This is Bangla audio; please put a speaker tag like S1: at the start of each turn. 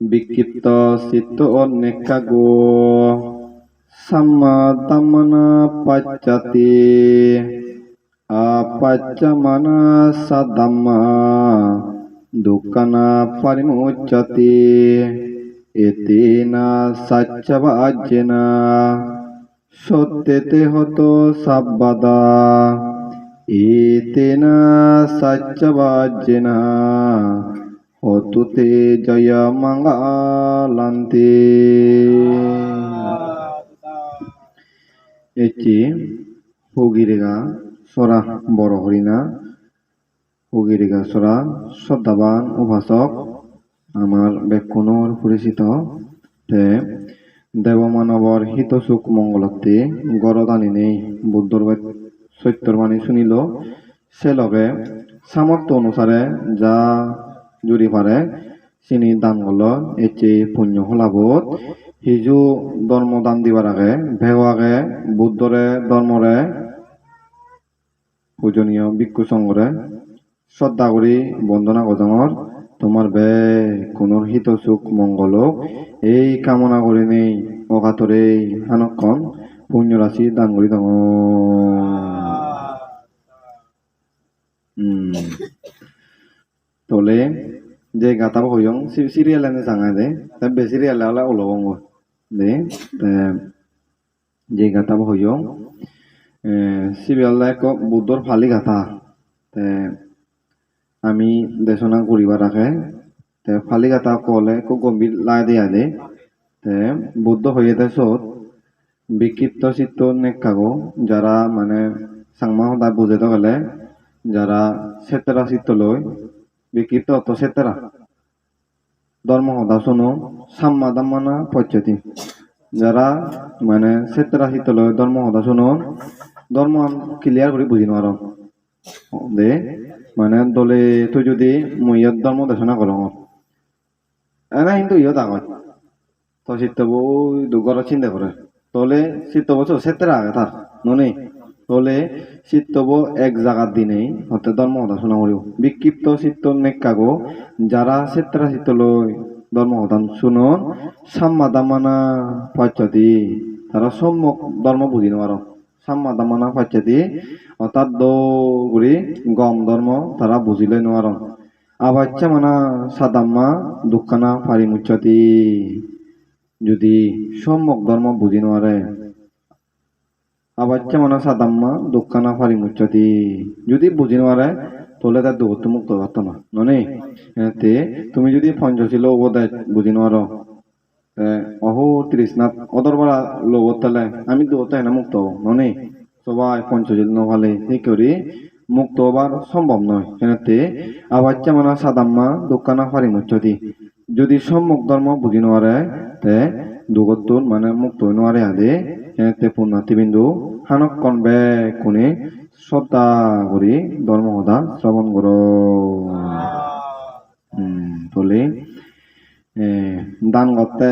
S1: වික්කිප්ත සිත ඔන්නෙක්කගෝ සම්මා තමන පච්චති ආපච්චමන සදම්මා දුක්ඛන පරිමුච්ඡති එතේනා සච්ච වාජ්ජන සොත්තේති හොතෝ සබ්බදා ඒතේනා සච්ච වාජ්ජනා হতুতে জয় মঙ্গলান্তে। এটি হুগিরেগা সরা বড় হরিণা হুগিরেগা সরা শ্রদ্ধাবান উপাসক। আমার বেক্ষণর পরিচিত তে দেবমানবর হিত সুখ মঙ্গলতে গরদানি নেই। বুদ্ধর সত্যর বাণী শুনিল। সে লগে সামর্থ্য অনুসারে যা জুড়ি পারে, চিনি দান গল এচে পুণ্য হলাবত হিজু ধর্ম দান দিবার আগে ভেগ আগে বুদ্ধরে ধর্মরে পূজনীয় ভিক্ষু সংঘরে শ্রদ্ধা করি বন্দনা গজঙর তোমার বে কোনোর হিত সুখ মঙ্গল এই কামনা করে নেই অকাতরে হানক্ষণ পুণ্য রাশি দান করি Hmm. Tole je gata ba hoyong si serial ane sanga de ta be serial ala olong de te je gata ba hoyong serial la ko buddhor phali gata te আমি দেশনা করিবার রাখে তে ফালি গাতা কলে কো গম্ভীর লাই দিয়া দে তে বুদ্ধ হয়ে দেশত বিক্ষিপ্ত চিত্ত নেকাগো যারা মানে সাংমা সদায় বুঝে তো গেলে যারা সেতেরা চিত্ত লয় বিক্ষিপ্ত অত সেতেরা ধর্ম সদা শুনো সাম্মা দাম্মানা পচ্যতি যারা মানে সেতেরা লয় ধর্ম সদা শুনো ধর্ম ক্লিয়ার করে বুঝি নোয়ার দে মানে দলে তুই যদি মই ইয়াত ধর্ম দেশনা কর এনা কিন্তু ইয়ত আগত। তো চিত্তব দুগর চিন্তা করে তলে চিত্তব সেতেরা আগে তার ননে তলে চিত্তব এক জাগার দিনেই হতে ধর্ম কথা শোনা করিব। বিক্ষিপ্ত চিত্ত নেকাগো যারা সেতেরা চিত্ত লই ধর্ম কথা শুনো সাম্মা দামানা পাচ্ছতি। তারা সম্যক ধর্ম বুঝি নোয়ার সাম্মা দামানা পাচ্ছতি, অর্থাৎ দৌড়ি গম ধর্ম তারা বুঝিলে নোয়ার আবাচ্চা মানা সাদাম্মা দুঃখানা ফারি মুচ্ছতি যদি সম্যক ধর্ম বুঝি নোয়ারে আবাচ্চা মানা সাদাম্মা দুঃখানা ফারি মুচ্ছতি যদি বুঝি নোয়ারে তাহলে তার দুঃখ মুক্ত হতো না। ননে তে তুমি যদি পঞ্চশীল উপদেশ বুঝি নোয়ারো অহো তৃষ্ণাত অদর বলা লোভ তাহলে আমি দুঃখ না মুক্ত হব। ননে, সবাই পঞ্চশীল নভালে এই করি মুক্ত হবার সম্ভব নয় সেনাতে আবাচ্চা মানা সাদাম্মা দোকানা ফারি মুচ্ছতি যদি সম্মুখ ধর্ম বুঝি নোয়ারে তে দুগতুন মানে মুক্ত নোয়ারে আদে। সেনাতে পুণ্যার্থী বিন্দু হানক কনবে কোনে শ্রদ্ধা করি ধর্মকথা শ্রবণ কর। বলে দান করতে